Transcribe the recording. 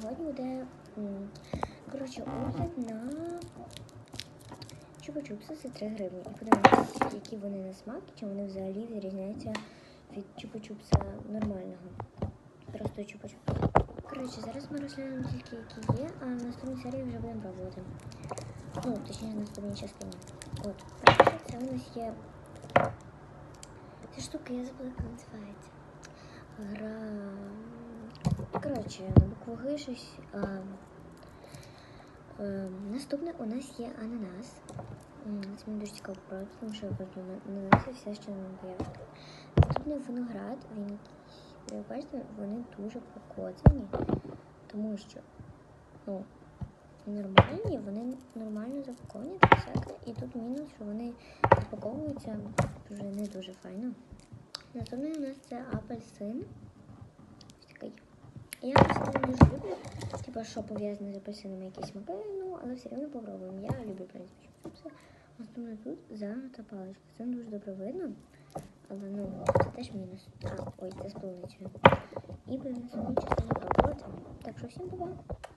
сьогодні буде коротше огляд на чупа-чупси за 3 гривні. І подивимося, які вони на смак, чи вони взагалі відрізняються від чупа-чупса нормального. Просто чупа-чупса. Коротше, зараз ми розглянемо тільки які є, а в наступній серії вже будемо пробувати. Ну, точніше, в наступній частині. От, перше, це у нас є. Ця штука, я забула, як називається. Гра. Коротше, на букву Г щось. Наступне у нас є ананас. Це мені дуже цікаво про, тому що я просто ананас все, що не появиться. Наступний виноград, він якийсь. Ви бачите, вони дуже покоцані, тому що ну, нормальні, вони нормально запаковані всяке. І тут мінус, що вони запаковуються вже не дуже файно. Наступний у нас це апельсин. Я апельсин дуже люблю. Типа, що пов'язане з апельсинами якісь смаки, ну, але все одно попробуємо. Я люблю, принципі, чіпси. Основно тут загнута паличка. Це не дуже добре видно. Але ну, це теж мінус. А, ой, це з полуницею. І будемо наступну частину пробувати. Так що всім бува. Чекаємо наступну частину.